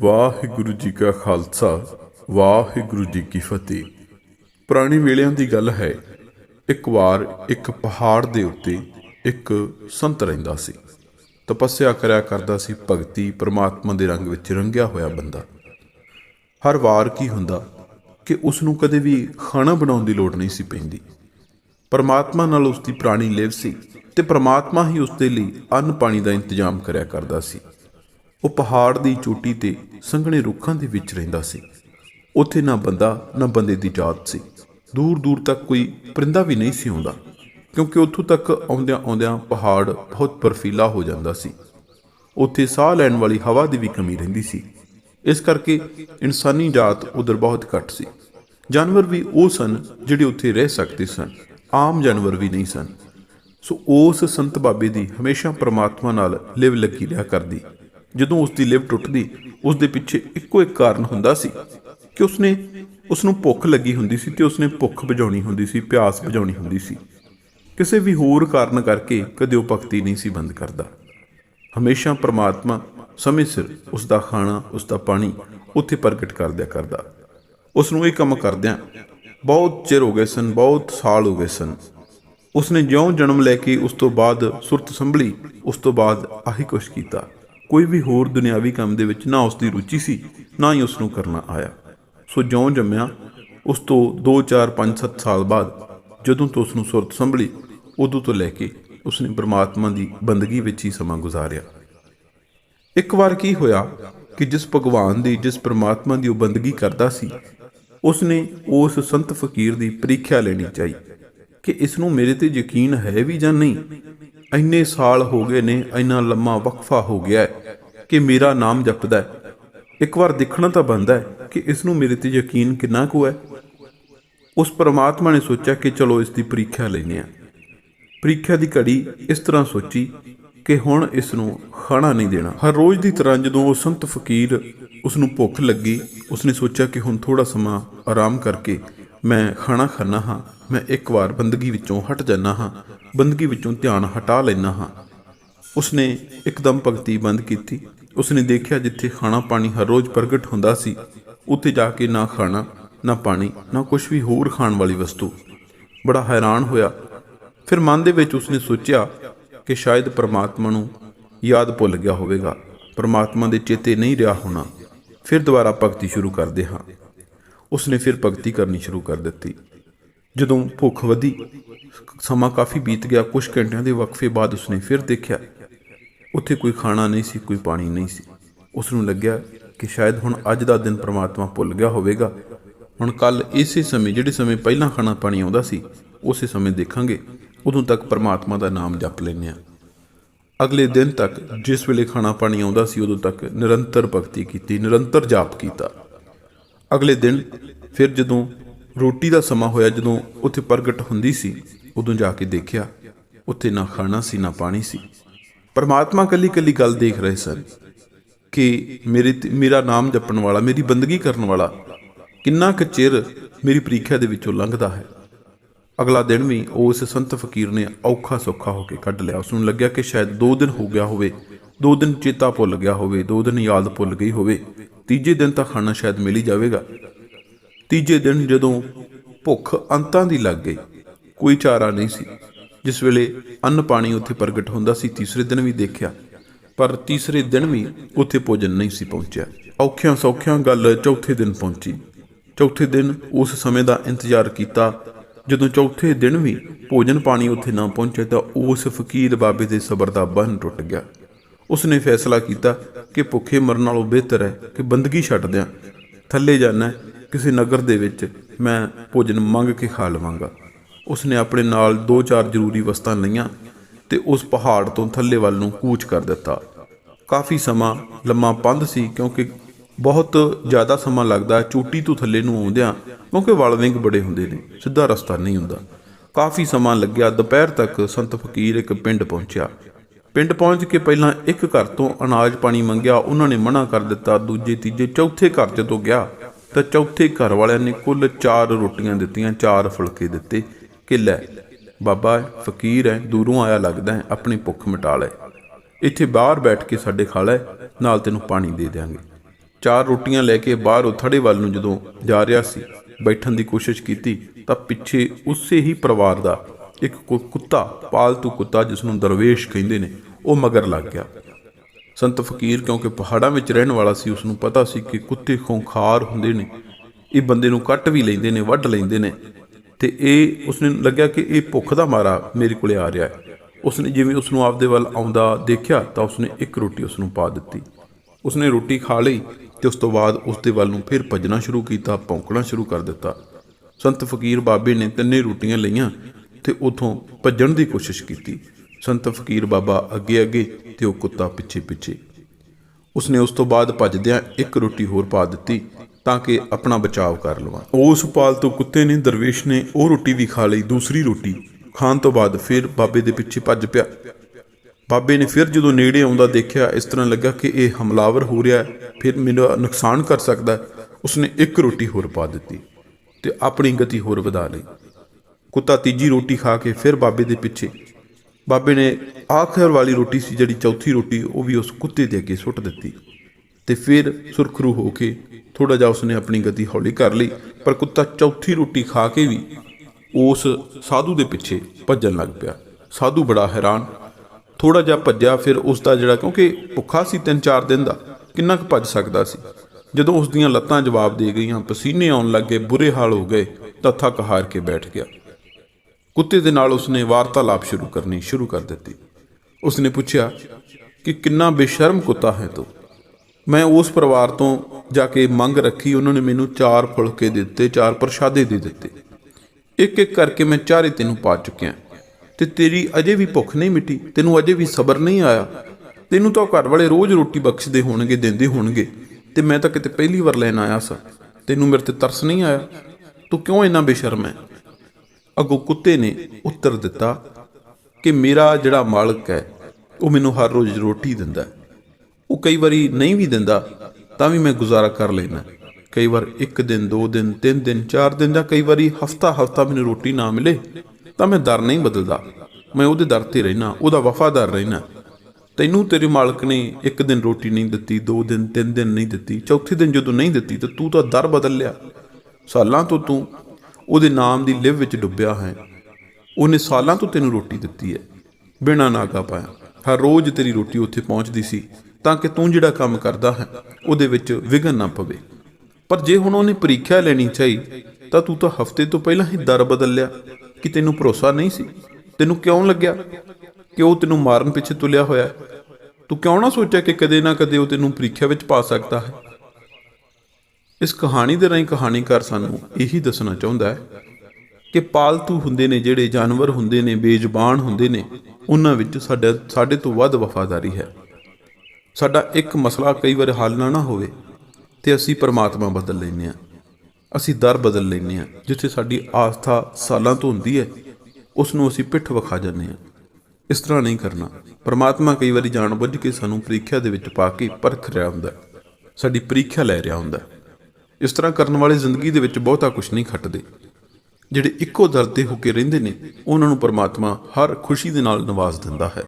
ਵਾਹਿਗੁਰੂ ਜੀ ਕਾ ਖਾਲਸਾ, ਵਾਹਿਗੁਰੂ ਜੀ ਕੀ ਫਤਿਹ। ਪੁਰਾਣੇ ਵੇਲਿਆਂ ਦੀ ਗੱਲ ਹੈ, ਇੱਕ ਵਾਰ ਇੱਕ ਪਹਾੜ ਦੇ ਉੱਤੇ ਇੱਕ ਸੰਤ ਰਹਿੰਦਾ ਸੀ। ਤਪੱਸਿਆ ਕਰਿਆ ਕਰਦਾ ਸੀ ਭਗਤੀ ਪ੍ਰਮਾਤਮਾ ਦੇ ਰੰਗ ਵਿੱਚ ਰੰਗਿਆ ਹੋਇਆ ਬੰਦਾ। ਹਰ ਵਾਰ ਕੀ ਹੁੰਦਾ ਕਿ ਉਸ ਨੂੰ ਕਦੇ ਵੀ ਖਾਣਾ ਬਣਾਉਣ ਦੀ ਲੋੜ ਨਹੀਂ ਸੀ ਪੈਂਦੀ। ਪਰਮਾਤਮਾ ਨਾਲ ਉਸ ਦੀ ਪ੍ਰਾਣੀ ਲਿਵ ਸੀ ਤੇ ਪਰਮਾਤਮਾ ਹੀ ਉਸ ਦੇ ਲਈ ਅੰਨ ਪਾਣੀ ਦਾ ਇੰਤਜ਼ਾਮ ਕਰਿਆ ਕਰਦਾ ਸੀ। ਉਹ ਪਹਾੜ ਦੀ ਚੋਟੀ ਤੇ ਸੰਘਣੇ ਰੁੱਖਾਂ ਦੇ ਵਿੱਚ ਰਹਿੰਦਾ ਸੀ। ਉੱਥੇ ਨਾ ਬੰਦਾ, ਨਾ ਬੰਦੇ ਦੀ ਜਾਤ ਸੀ। ਦੂਰ ਦੂਰ ਤੱਕ ਕੋਈ ਪਰਿੰਦਾ ਵੀ ਨਹੀਂ ਸੀ ਆਉਂਦਾ, ਕਿਉਂਕਿ ਉੱਥੋਂ ਤੱਕ ਆਉਂਦਿਆਂ ਆਉਂਦਿਆਂ ਪਹਾੜ ਬਹੁਤ ਬਰਫੀਲਾ ਹੋ ਜਾਂਦਾ ਸੀ। ਉੱਥੇ ਸਾਹ ਲੈਣ ਵਾਲੀ ਹਵਾ ਦੀ ਵੀ ਕਮੀ ਰਹਿੰਦੀ ਸੀ। ਇਸ ਕਰਕੇ ਇਨਸਾਨੀ ਜਾਤ ਉਧਰ ਬਹੁਤ ਘੱਟ ਸੀ। ਜਾਨਵਰ ਵੀ ਉਹ ਸਨ ਜਿਹੜੇ ਉੱਥੇ ਰਹਿ ਸਕਦੇ ਸਨ, ਆਮ ਜਾਨਵਰ ਵੀ ਨਹੀਂ ਸਨ। ਸੋ ਉਸ ਸੰਤ ਬਾਬੇ ਦੀ ਹਮੇਸ਼ਾ ਪ੍ਰਮਾਤਮਾ ਨਾਲ ਲਿਵ ਲੱਗੀ ਰਿਹਾ ਕਰਦੀ। ਜਦੋਂ ਉਸ ਦੀ ਲਿਵ ਟੁੱਟਦੀ ਉਸ ਦੇ ਪਿੱਛੇ ਇੱਕੋ ਇੱਕ ਕਾਰਨ ਹੁੰਦਾ ਸੀ ਕਿ ਉਸਨੇ ਉਸ ਨੂੰ ਭੁੱਖ ਲੱਗੀ ਹੁੰਦੀ ਸੀ ਤੇ ਉਸਨੇ ਭੁੱਖ ਬੁਝਾਉਣੀ ਹੁੰਦੀ ਸੀ, ਪਿਆਸ ਬੁਝਾਉਣੀ ਹੁੰਦੀ ਸੀ। ਕਿਸੇ ਵੀ ਹੋਰ ਕਾਰਨ ਕਰਕੇ ਕਦੇ ਉਹ ਭਗਤੀ ਨਹੀਂ ਸੀ ਬੰਦ ਕਰਦਾ। ਹਮੇਸ਼ਾ ਪ੍ਰਮਾਤਮਾ ਸਮੇਂ ਸਿਰ ਉਸ ਦਾ ਖਾਣਾ ਉਸ ਦਾ ਪਾਣੀ ਉੱਥੇ ਪ੍ਰਗਟ ਕਰ ਦਿਆ ਕਰਦਾ। ਉਸ ਨੂੰ ਇਹ ਕੰਮ ਕਰਦਿਆਂ ਬਹੁਤ ਚਿਰ ਹੋ ਗਏ ਸਨ, ਬਹੁਤ ਸਾਲ ਹੋ ਗਏ ਸਨ। ਉਸਨੇ ਜਿਉਂ ਜਨਮ ਲੈ ਕੇ ਉਸ ਤੋਂ ਬਾਅਦ ਸੁਰਤ ਸੰਭਲੀ, ਉਸ ਤੋਂ ਬਾਅਦ ਆਹੀ ਕੁਛ ਕੀਤਾ। ਕੋਈ ਵੀ ਹੋਰ ਦੁਨਿਆਵੀ ਕੰਮ ਦੇ ਵਿੱਚ ਨਾ ਉਸ ਦੀ ਰੁਚੀ ਸੀ, ਨਾ ਹੀ ਉਸ ਨੂੰ ਕਰਨਾ ਆਇਆ। ਸੋ ਜਿਉਂ ਜੰਮਿਆ, ਉਸ ਤੋਂ 2 4 5 7 ਸਾਲ ਬਾਅਦ ਜਦੋਂ ਤੋਂ ਉਸ ਨੂੰ ਸੁਰਤ ਸੰਭਲੀ, ਉਦੋਂ ਤੋਂ ਲੈ ਕੇ ਉਸਨੇ ਪ੍ਰਮਾਤਮਾ ਦੀ ਬੰਦਗੀ ਵਿੱਚ ਹੀ ਸਮਾਂ ਗੁਜ਼ਾਰਿਆ। ਇੱਕ ਵਾਰ ਕੀ ਹੋਇਆ ਕਿ ਜਿਸ ਭਗਵਾਨ ਦੀ, ਜਿਸ ਪ੍ਰਮਾਤਮਾ ਦੀ ਉਹ ਬੰਦਗੀ ਕਰਦਾ ਸੀ, ਉਸਨੇ ਉਸ ਸੰਤ ਫਕੀਰ ਦੀ ਪ੍ਰੀਖਿਆ ਲੈਣੀ ਚਾਹੀ ਕਿ ਇਸ ਨੂੰ ਮੇਰੇ ਤੇ ਯਕੀਨ ਹੈ ਵੀ ਜਾਂ ਨਹੀਂ? ਇੰਨੇ ਸਾਲ ਹੋ ਗਏ ਨੇ, ਇੰਨਾ ਲੰਮਾ ਵਕਫਾ ਹੋ ਗਿਆ ਹੈ। ਕਿ ਮੇਰਾ ਨਾਮ ਜਪਦਾ ਹੈ। ਇੱਕ ਵਾਰ ਦੇਖਣਾ ਤਾਂ ਬੰਦਾ ਹੈ ਕਿ ਇਸ ਨੂੰ ਮੇਰੇ ਤੇ ਯਕੀਨ ਕਿੰਨਾ ਕੁ ਹੈ। ਉਸ ਪਰਮਾਤਮਾ ਨੇ ਸੋਚਿਆ ਕਿ ਚਲੋ ਇਸ ਦੀ ਪ੍ਰੀਖਿਆ ਲੈਨੇ ਆ ਪ੍ਰੀਖਿਆ ਦੀ ਘੜੀ ਇਸ ਤਰ੍ਹਾਂ ਸੋਚੀ ਕਿ ਹੁਣ ਇਸ ਨੂੰ ਖਾਣਾ ਨਹੀਂ ਦੇਣਾ। ਹਰ ਰੋਜ਼ ਦੀ ਤਰ੍ਹਾਂ ਜਦੋਂ ਉਹ ਸੰਤ ਫਕੀਰ ਉਸ ਨੂੰ ਭੁੱਖ ਲੱਗੀ, ਉਸਨੇ ਸੋਚਿਆ ਕਿ ਹੁਣ ਥੋੜਾ ਸਮਾਂ ਆਰਾਮ ਕਰਕੇ ਮੈਂ ਖਾਣਾ ਖਾਣਾ ਹਾਂ, ਮੈਂ ਇੱਕ ਵਾਰ ਬੰਦਗੀ ਵਿੱਚੋਂ ਹਟ ਜਾਣਾ ਹਾਂ, ਬੰਦਗੀ ਵਿੱਚੋਂ ਧਿਆਨ ਹਟਾ ਲੈਣਾ ਹਾਂ। ਉਸਨੇ ਇੱਕਦਮ ਭਗਤੀ ਬੰਦ ਕੀਤੀ। ਉਸਨੇ ਦੇਖਿਆ ਜਿੱਥੇ ਖਾਣਾ ਪਾਣੀ ਹਰ ਰੋਜ਼ ਪ੍ਰਗਟ ਹੁੰਦਾ ਸੀ, ਉੱਥੇ ਜਾ ਕੇ ਨਾ ਖਾਣਾ, ਨਾ ਪਾਣੀ, ਨਾ ਕੁਝ ਵੀ ਹੋਰ ਖਾਣ ਵਾਲੀ ਵਸਤੂ। ਬੜਾ ਹੈਰਾਨ ਹੋਇਆ। ਫਿਰ ਮਨ ਦੇ ਵਿੱਚ ਉਸਨੇ ਸੋਚਿਆ ਕਿ ਸ਼ਾਇਦ ਪਰਮਾਤਮਾ ਨੂੰ ਯਾਦ ਭੁੱਲ ਗਿਆ ਹੋਵੇਗਾ। ਪਰਮਾਤਮਾ ਦੇ ਚੇਤੇ ਨਹੀਂ ਰਿਹਾ ਹੋਣਾ। ਫਿਰ ਦੁਬਾਰਾ ਭਗਤੀ ਸ਼ੁਰੂ ਕਰਦੇ ਹਾਂ। ਉਸਨੇ ਫਿਰ ਭਗਤੀ ਕਰਨੀ ਸ਼ੁਰੂ ਕਰ ਦਿੱਤੀ। ਜਦੋਂ ਭੁੱਖ ਵਧੀ, ਸਮਾਂ ਕਾਫੀ ਬੀਤ ਗਿਆ। ਕੁਝ ਘੰਟਿਆਂ ਦੇ ਵਕਫੇ ਬਾਅਦ ਉਸਨੇ ਫਿਰ ਦੇਖਿਆ ਉੱਥੇ ਕੋਈ ਖਾਣਾ ਨਹੀਂ ਸੀ, ਕੋਈ ਪਾਣੀ ਨਹੀਂ ਸੀ। ਉਸ ਨੂੰ ਲੱਗਿਆ ਕਿ ਸ਼ਾਇਦ ਹੁਣ ਅੱਜ ਦਾ ਦਿਨ ਪ੍ਰਮਾਤਮਾ ਭੁੱਲ ਗਿਆ ਹੋਵੇਗਾ। ਹੁਣ ਕੱਲ ਇਸੇ ਸਮੇਂ, ਜਿਹੜੇ ਸਮੇਂ ਪਹਿਲਾਂ ਖਾਣਾ ਪਾਣੀ ਆਉਂਦਾ ਸੀ, ਉਸੇ ਸਮੇਂ ਦੇਖਾਂਗੇ। ਉਦੋਂ ਤੱਕ ਪ੍ਰਮਾਤਮਾ ਦਾ ਨਾਮ ਜਪ ਲੈਂਦੇ ਹਾਂ। ਅਗਲੇ ਦਿਨ ਤੱਕ ਜਿਸ ਵੇਲੇ ਖਾਣਾ ਪਾਣੀ ਆਉਂਦਾ ਸੀ, ਉਦੋਂ ਤੱਕ ਨਿਰੰਤਰ ਭਗਤੀ ਕੀਤੀ, ਨਿਰੰਤਰ ਜਾਪ ਕੀਤਾ। ਅਗਲੇ ਦਿਨ ਫਿਰ ਜਦੋਂ ਰੋਟੀ ਦਾ ਸਮਾਂ ਹੋਇਆ, ਜਦੋਂ ਉੱਥੇ ਪ੍ਰਗਟ ਹੁੰਦੀ ਸੀ, ਉਦੋਂ ਜਾ ਕੇ ਦੇਖਿਆ, ਉੱਥੇ ਨਾ ਖਾਣਾ ਸੀ, ਨਾ ਪਾਣੀ ਸੀ। ਪਰਮਾਤਮਾ ਕੱਲੀ ਕੱਲੀ ਗੱਲ ਦੇਖ ਰਹੇ ਸਨ ਕਿ ਮੇਰੇ ਮੇਰਾ ਨਾਮ ਜਪਣ ਵਾਲਾ, ਮੇਰੀ ਬੰਦਗੀ ਕਰਨ ਵਾਲਾ ਕਿੰਨਾ ਕੁ ਚਿਰ ਮੇਰੀ ਪ੍ਰੀਖਿਆ ਦੇ ਵਿੱਚੋਂ ਲੰਘਦਾ ਹੈ। ਅਗਲਾ ਦਿਨ ਵੀ ਉਸ ਸੰਤ ਫਕੀਰ ਨੇ ਔਖਾ ਸੌਖਾ ਹੋ ਕੇ ਕੱਢ ਲਿਆ। ਉਸ ਨੂੰ ਲੱਗਿਆ ਕਿ ਸ਼ਾਇਦ 2 ਦਿਨ ਹੋ ਗਿਆ ਹੋਵੇ 2 ਦਿਨ ਚੇਤਾ ਭੁੱਲ ਗਿਆ ਹੋਵੇ 2 ਦਿਨ ਯਾਦ ਭੁੱਲ ਗਈ ਹੋਵੇ, ਤੀਜੇ ਦਿਨ ਤਾਂ ਖਾਣਾ ਸ਼ਾਇਦ ਮਿਲ ਹੀ ਜਾਵੇਗਾ। ਤੀਜੇ ਦਿਨ ਜਦੋਂ ਭੁੱਖ ਅੰਤਾਂ ਦੀ ਲੱਗ ਗਈ, ਕੋਈ ਚਾਰਾ ਨਹੀਂ ਸੀ। ਜਿਸ ਵੇਲੇ ਅੰਨ ਪਾਣੀ ਉੱਥੇ ਪ੍ਰਗਟ ਹੁੰਦਾ ਸੀ, ਤੀਸਰੇ ਦਿਨ ਵੀ ਦੇਖਿਆ। ਪਰ ਤੀਸਰੇ ਦਿਨ ਵੀ ਉੱਥੇ ਭੋਜਨ ਨਹੀਂ ਸੀ ਪਹੁੰਚਿਆ। ਔਖਿਆਂ ਸੌਖਿਆਂ ਗੱਲ ਚੌਥੇ ਦਿਨ ਪਹੁੰਚੀ। ਚੌਥੇ ਦਿਨ ਉਸ ਸਮੇਂ ਦਾ ਇੰਤਜ਼ਾਰ ਕੀਤਾ। ਜਦੋਂ ਚੌਥੇ ਦਿਨ ਵੀ ਭੋਜਨ ਪਾਣੀ ਉੱਥੇ ਨਾ ਪਹੁੰਚੇ ਤਾਂ ਉਸ ਫਕੀਰ ਬਾਬੇ ਦੇ ਸਬਰ ਦਾ ਬੰਨ ਟੁੱਟ ਗਿਆ। ਉਸਨੇ ਫੈਸਲਾ ਕੀਤਾ ਕਿ ਭੁੱਖੇ ਮਰਨ ਨਾਲੋਂ ਬਿਹਤਰ ਹੈ ਕਿ ਬੰਦਗੀ ਛੱਡ ਦਿਆਂ। ਥੱਲੇ ਜਾਣਾ ਕਿਸੇ ਨਗਰ ਦੇ ਵਿੱਚ ਮੈਂ ਭੋਜਨ ਮੰਗ ਕੇ ਖਾ ਲਵਾਂਗਾ। ਉਸਨੇ ਆਪਣੇ ਨਾਲ ਦੋ ਚਾਰ ਜ਼ਰੂਰੀ ਵਸਤਾਂ ਲਈਆਂ ਤੇ ਉਸ ਪਹਾੜ ਤੋਂ ਥੱਲੇ ਵੱਲ ਨੂੰ ਕੂਚ ਕਰ ਦਿੱਤਾ। ਕਾਫੀ ਸਮਾਂ ਲੰਮਾ ਪੰਧ ਸੀ ਕਿਉਂਕਿ ਬਹੁਤ ਜ਼ਿਆਦਾ ਸਮਾਂ ਲੱਗਦਾ ਚੋਟੀ ਤੋਂ ਥੱਲੇ ਨੂੰ ਆਉਂਦਿਆਂ ਕਿਉਂਕਿ ਵਲ ਵਿੰਗ ਬੜੇ ਹੁੰਦੇ ਨੇ, ਸਿੱਧਾ ਰਸਤਾ ਨਹੀਂ ਹੁੰਦਾ। ਕਾਫੀ ਸਮਾਂ ਲੱਗਿਆ, ਦੁਪਹਿਰ ਤੱਕ ਸੰਤ ਫਕੀਰ ਇੱਕ ਪਿੰਡ ਪਹੁੰਚਿਆ। ਪਿੰਡ ਪਹੁੰਚ ਕੇ ਪਹਿਲਾਂ ਇੱਕ ਘਰ ਤੋਂ ਅਨਾਜ ਪਾਣੀ ਮੰਗਿਆ, ਉਹਨਾਂ ਨੇ ਮਨਾ ਕਰ ਦਿੱਤਾ, ਦੂਜੇ, ਤੀਜੇ, ਚੌਥੇ ਘਰ ਜਦੋਂ ਗਿਆ ਤਾਂ ਚੌਥੇ ਘਰ ਵਾਲਿਆਂ ਨੇ ਕੁੱਲ 4 ਰੋਟੀਆਂ ਦਿੱਤੀਆਂ 4 ਫੁਲਕੇ ਦਿੱਤੇ। ਕਿ ਲੈ ਬਾਬਾ, ਫਕੀਰ ਹੈ, ਦੂਰੋਂ ਆਇਆ ਲੱਗਦਾ ਹੈ, ਆਪਣੀ ਭੁੱਖ ਮਿਟਾ ਲੈ। ਇੱਥੇ ਬਾਹਰ ਬੈਠ ਕੇ ਸਾਡੇ ਖਾ ਲੈ, ਨਾਲ ਤੈਨੂੰ ਪਾਣੀ ਦੇ ਦਿਆਂਗੇ। ਚਾਰ ਰੋਟੀਆਂ ਲੈ ਕੇ ਬਾਹਰ ਉਥੜੇ ਵੱਲ ਨੂੰ ਜਦੋਂ ਜਾ ਰਿਹਾ ਸੀ, ਬੈਠਣ ਦੀ ਕੋਸ਼ਿਸ਼ ਕੀਤੀ, ਤਾਂ ਪਿੱਛੇ ਉਸੇ ਹੀ ਪਰਿਵਾਰ ਦਾ ਇੱਕ ਕੁ- ਕੁੱਤਾ, ਪਾਲਤੂ ਕੁੱਤਾ ਜਿਸ ਨੂੰ ਦਰਵੇਸ਼ ਕਹਿੰਦੇ ਨੇ, ਉਹ ਮਗਰ ਲੱਗ ਗਿਆ। ਸੰਤ ਫਕੀਰ ਕਿਉਂਕਿ ਪਹਾੜਾਂ ਵਿੱਚ ਰਹਿਣ ਵਾਲਾ ਸੀ ਉਸ ਨੂੰ ਪਤਾ ਸੀ ਕਿ ਕੁੱਤੇ ਖੁੰਖਾਰ ਹੁੰਦੇ ਨੇ। ਇਹ ਬੰਦੇ ਨੂੰ ਕੱਟ ਵੀ ਲੈਂਦੇ ਨੇ, ਵੱਢ ਲੈਂਦੇ ਨੇ। ਤੇ ਇਹ ਉਸਨੇ ਲੱਗਿਆ ਕਿ ਇਹ ਭੁੱਖ ਦਾ ਮਾਰਾ ਮੇਰੇ ਕੋਲੇ ਆ ਰਿਹਾ ਹੈ। ਉਸਨੇ ਜਿਵੇਂ ਉਸ ਨੂੰ ਆਪਦੇ ਵੱਲ ਆਉਂਦਾ ਦੇਖਿਆ ਤਾਂ ਉਸਨੇ ਇੱਕ ਰੋਟੀ ਉਸ ਨੂੰ ਪਾ ਦਿੱਤੀ। ਉਸਨੇ ਰੋਟੀ ਖਾ ਲਈ ਤੇ ਉਸ ਤੋਂ ਬਾਅਦ ਉਸ ਦੇ ਵੱਲ ਨੂੰ ਫਿਰ ਭੱਜਣਾ ਸ਼ੁਰੂ ਕੀਤਾ, ਭੌਂਕਣਾ ਸ਼ੁਰੂ ਕਰ ਦਿੱਤਾ। ਸੰਤ ਫਕੀਰ ਬਾਬੇ ਨੇ ਤਿੰਨੇ ਰੋਟੀਆਂ ਲਈਆਂ ਤੇ ਉਥੋਂ ਭੱਜਣ ਦੀ ਕੋਸ਼ਿਸ਼ ਕੀਤੀ। ਸੰਤ ਫਕੀਰ ਬਾਬਾ ਅੱਗੇ ਅੱਗੇ ਤੇ ਉਹ ਕੁੱਤਾ ਪਿੱਛੇ ਪਿੱਛੇ। ਉਸਨੇ ਉਸ ਤੋਂ ਬਾਅਦ ਭੱਜਦਿਆਂ ਇੱਕ ਰੋਟੀ ਹੋਰ ਪਾ ਦਿੱਤੀ ਤਾਂ ਕਿ ਆਪਣਾ ਬਚਾਅ ਕਰ ਲਵਾਂ। ਉਸ ਪਾਲਤੂ ਕੁੱਤੇ ਨੇ ਦਰਵੇਸ਼ ਨੇ ਉਹ ਰੋਟੀ ਵੀ ਖਾ ਲਈ, ਦੂਸਰੀ ਰੋਟੀ ਖਾਣ ਤੋਂ ਬਾਅਦ ਫਿਰ ਬਾਬੇ ਦੇ ਪਿੱਛੇ ਭੱਜ ਪਿਆ। ਬਾਬੇ ਨੇ ਫਿਰ ਜਦੋਂ ਨੇੜੇ ਆਉਂਦਾ ਦੇਖਿਆ, ਇਸ ਤਰ੍ਹਾਂ ਲੱਗਾ ਕਿ ਇਹ ਹਮਲਾਵਰ ਹੋ ਰਿਹਾ ਫਿਰ ਮੇਰਾ ਨੁਕਸਾਨ ਕਰ ਸਕਦਾ ਉਸਨੇ ਇੱਕ ਰੋਟੀ ਹੋਰ ਪਾ ਦਿੱਤੀ ਤੇ ਆਪਣੀ ਗਤੀ ਹੋਰ ਵਧਾ ਲਈ। ਕੁੱਤਾ ਤੀਜੀ ਰੋਟੀ ਖਾ ਕੇ ਫਿਰ ਬਾਬੇ ਦੇ ਪਿੱਛੇ। ਬਾਬੇ ਨੇ ਆਖਰ ਵਾਲੀ ਰੋਟੀ ਸੀ, ਜਿਹੜੀ ਚੌਥੀ ਰੋਟੀ ਉਹ ਵੀ ਉਸ ਕੁੱਤੇ ਦੇ ਅੱਗੇ ਸੁੱਟ ਦਿੱਤੀ ਤੇ ਫਿਰ ਸੁਰਖਰੂ ਹੋ ਕੇ ਥੋੜਾ ਜਿਹਾ ਉਸਨੇ ਆਪਣੀ ਗਤੀ ਹੌਲੀ ਕਰ ਲਈ, ਪਰ ਕੁੱਤਾ ਚੌਥੀ ਰੋਟੀ ਖਾ ਕੇ ਵੀ ਉਸ ਸਾਧੂ ਦੇ ਪਿੱਛੇ ਭੱਜਣ ਲੱਗ ਪਿਆ। ਸਾਧੂ ਬੜਾ ਹੈਰਾਨ ਥੋੜਾ ਜਿਹਾ ਭੱਜਿਆ, ਫਿਰ ਉਸ ਦਾ ਜਿਹੜਾ ਕਿਉਂਕਿ ਭੁੱਖਾ ਸੀ 3-4 ਦਿਨ ਦਾ, ਕਿੰਨਾ ਕੁ ਭੱਜ ਸਕਦਾ ਸੀ। ਜਦੋਂ ਉਸ ਦੀਆਂ ਲੱਤਾਂ ਜਵਾਬ ਦੇ ਗਈਆਂ, ਪਸੀਨੇ ਆਉਣ ਲੱਗੇ ਬੁਰੇ ਹਾਲ ਹੋ ਗਏ, ਤਾਂ ਥੱਕ ਹਾਰ ਕੇ ਬੈਠ ਗਿਆ। ਕੁੱਤੇ ਦੇ ਨਾਲ ਉਸਨੇ ਵਾਰਤਾਲਾਪ ਸ਼ੁਰੂ ਕਰਨੀ ਸ਼ੁਰੂ ਕਰ ਦਿੱਤੀ। ਉਸਨੇ ਪੁੱਛਿਆ ਕਿ ਕਿੰਨਾ ਬੇਸ਼ਰਮ ਕੁੱਤਾ ਹੈ ਤੂੰ? ਮੈਂ ਉਸ ਪਰਿਵਾਰ ਤੋਂ ਜਾ ਕੇ ਮੰਗ ਰੱਖੀ, ਉਹਨਾਂ ਨੇ ਮੈਨੂੰ ਚਾਰ ਫੁਲਕੇ ਦਿੱਤੇ, ਚਾਰ ਪ੍ਰਸ਼ਾਦੇ ਦੇ ਦਿੱਤੇ। ਇੱਕ ਇੱਕ ਕਰਕੇ ਮੈਂ ਚਾਰੇ ਤੈਨੂੰ ਪਾ ਚੁੱਕਿਆ। ਤੇ ਤੇਰੀ ਅਜੇ ਵੀ ਭੁੱਖ ਨਹੀਂ ਮਿਟੀ, ਤੈਨੂੰ ਅਜੇ ਵੀ ਸਬਰ ਨਹੀਂ ਆਇਆ। ਤੈਨੂੰ ਤਾਂ ਘਰ ਵਾਲੇ ਰੋਜ਼ ਰੋਟੀ ਬਖਸ਼ਦੇ ਹੋਣਗੇ, ਦਿੰਦੇ ਹੋਣਗੇ। ਤੇ ਮੈਂ ਤਾਂ ਕਿਤੇ ਪਹਿਲੀ ਵਾਰ ਲੈਣ ਆਇਆ ਸਾਂ। ਤੈਨੂੰ ਮੇਰੇ ਤੇ ਤਰਸ ਨਹੀਂ ਆਇਆ? ਤੂੰ ਕਿਉਂ ਇੰਨਾ ਬੇਸ਼ਰਮ ਹੈ? ਅੱਗੋਂ ਕੁੱਤੇ ਨੇ ਉੱਤਰ ਦਿੱਤਾ ਕਿ ਮੇਰਾ ਜਿਹੜਾ ਮਾਲਕ ਹੈ, ਉਹ ਮੈਨੂੰ ਹਰ ਰੋਜ਼ ਰੋਟੀ ਦਿੰਦਾ ਹੈ। ਉਹ ਕਈ ਵਾਰੀ ਨਹੀਂ ਵੀ ਦਿੰਦਾ, ਤਾਂ ਵੀ ਮੈਂ ਗੁਜ਼ਾਰਾ ਕਰ ਲੈਣਾ ਕਈ ਵਾਰ ਇੱਕ ਦਿਨ, ਦੋ ਦਿਨ, ਤਿੰਨ ਦਿਨ, ਚਾਰ ਦਿਨ ਜਾਂ ਕਈ ਵਾਰੀ ਹਫਤਾ ਹਫਤਾ ਮੈਨੂੰ ਰੋਟੀ ਨਾ ਮਿਲੇ, ਤਾਂ ਮੈਂ ਦਰ ਨਹੀਂ ਬਦਲਦਾ। ਮੈਂ ਉਹਦੇ ਦਰ ਤੇ ਰਹਿਣਾ ਉਹਦਾ ਵਫਾਦਾਰ ਰਹਿਣਾ ਤੈਨੂੰ ਤੇਰੇ ਮਾਲਕ ਨੇ ਇੱਕ ਦਿਨ ਰੋਟੀ ਨਹੀਂ ਦਿੱਤੀ, ਦੋ ਦਿਨ, ਤਿੰਨ ਦਿਨ ਨਹੀਂ ਦਿੱਤੀ, ਚੌਥੇ ਦਿਨ ਜਦੋਂ ਨਹੀਂ ਦਿੱਤੀ, ਤਾਂ ਤੂੰ ਤਾਂ ਦਰ ਬਦਲ ਲਿਆ। ਸਾਲਾਂ ਤੋਂ ਤੂੰ ਉਹਦੇ ਨਾਮ ਦੀ ਲਿਵ ਵਿੱਚ ਡੁੱਬਿਆ ਹੈ। ਉਹਨੇ ਸਾਲਾਂ ਤੋਂ ਤੈਨੂੰ ਰੋਟੀ ਦਿੱਤੀ ਹੈ। ਬਿਨਾਂ ਨਾਗਾ ਪਾਇਆ। ਹਰ ਰੋਜ਼ ਤੇਰੀ ਰੋਟੀ ਉੱਥੇ ਪਹੁੰਚਦੀ ਸੀ। ਤਾਂ ਕਿ ਤੂੰ ਜਿਹੜਾ ਕੰਮ ਕਰਦਾ ਹੈ, ਉਹਦੇ ਵਿੱਚ ਵਿਘਨ ਨਾ ਪਵੇ। ਪਰ ਜੇ ਹੁਣ ਉਹਨੇ ਪ੍ਰੀਖਿਆ ਲੈਣੀ ਚਾਹੀ, ਤਾਂ ਤੂੰ ਤਾਂ ਹਫ਼ਤੇ ਤੋਂ ਪਹਿਲਾਂ ਹੀ ਦਰ ਬਦਲ ਲਿਆ, ਕਿ ਤੈਨੂੰ ਭਰੋਸਾ ਨਹੀਂ ਸੀ। ਤੈਨੂੰ ਕਿਉਂ ਲੱਗਿਆ ਕਿ ਉਹ ਤੈਨੂੰ ਮਾਰਨ ਪਿੱਛੇ ਤੁਲਿਆ ਹੋਇਆ ਹੈ? ਤੂੰ ਕਿਉਂ ਨਾ ਸੋਚਿਆ ਕਿ ਕਦੇ ਨਾ ਕਦੇ ਉਹ ਤੈਨੂੰ ਪ੍ਰੀਖਿਆ ਵਿੱਚ ਪਾ ਸਕਦਾ ਹੈ? ਇਸ ਕਹਾਣੀ ਦੇ ਰਾਹੀਂ ਕਹਾਣੀਕਾਰ ਸਾਨੂੰ ਇਹੀ ਦੱਸਣਾ ਚਾਹੁੰਦਾ ਹੈ ਕਿ ਪਾਲਤੂ ਹੁੰਦੇ ਨੇ, ਜਿਹੜੇ ਜਾਨਵਰ ਹੁੰਦੇ ਨੇ, ਬੇਜ਼ੁਬਾਨ ਹੁੰਦੇ ਨੇ, ਉਹਨਾਂ ਵਿੱਚ ਸਾਡਾ, ਸਾਡੇ ਤੋਂ ਵੱਧ ਵਫਾਦਾਰੀ ਹੈ। ਸਾਡਾ ਇੱਕ ਮਸਲਾ ਕਈ ਵਾਰ ਹੱਲ ਨਾ ਨਾ ਹੋਵੇ ਤੇ ਅਸੀਂ ਪਰਮਾਤਮਾ ਬਦਲ ਲੈਂਦੇ ਹਾਂ। ਅਸੀਂ ਦਰ ਬਦਲ ਲੈਂਦੇ ਹਾਂ, ਜਿੱਥੇ ਸਾਡੀ ਆਸਥਾ ਸਾਲਾਂ ਤੋਂ ਹੁੰਦੀ ਹੈ ਉਸ ਨੂੰ ਅਸੀਂ ਪਿੱਠ ਵਿਖਾ ਜਾਂਦੇ ਹਾਂ। ਇਸ ਤਰ੍ਹਾਂ ਨਹੀਂ ਕਰਨਾ। ਪਰਮਾਤਮਾ ਕਈ ਵਾਰੀ ਜਾਣ ਬੁੱਝ ਕੇ ਸਾਨੂੰ ਪ੍ਰੀਖਿਆ ਦੇ ਵਿੱਚ ਪਾ ਕੇ ਪਰਖ ਰਿਹਾ ਹੁੰਦਾ ਸਾਡੀ ਪ੍ਰੀਖਿਆ ਲੈ ਰਿਹਾ ਹੁੰਦਾ ਇਸ ਤਰ੍ਹਾਂ ਕਰਨ ਵਾਲੇ ਜ਼ਿੰਦਗੀ ਦੇ ਵਿੱਚ ਬਹੁਤਾ ਕੁਝ ਨਹੀਂ ਖੱਟਦੇ। ਜਿਹੜੇ ਇੱਕੋ ਦਰ ਤੇ ਹੋ ਕੇ ਰਹਿੰਦੇ ਨੇ, ਉਹਨਾਂ ਨੂੰ ਪਰਮਾਤਮਾ ਹਰ ਖੁਸ਼ੀ ਦੇ ਨਾਲ ਨਵਾਜ਼ ਦਿੰਦਾ ਹੈ।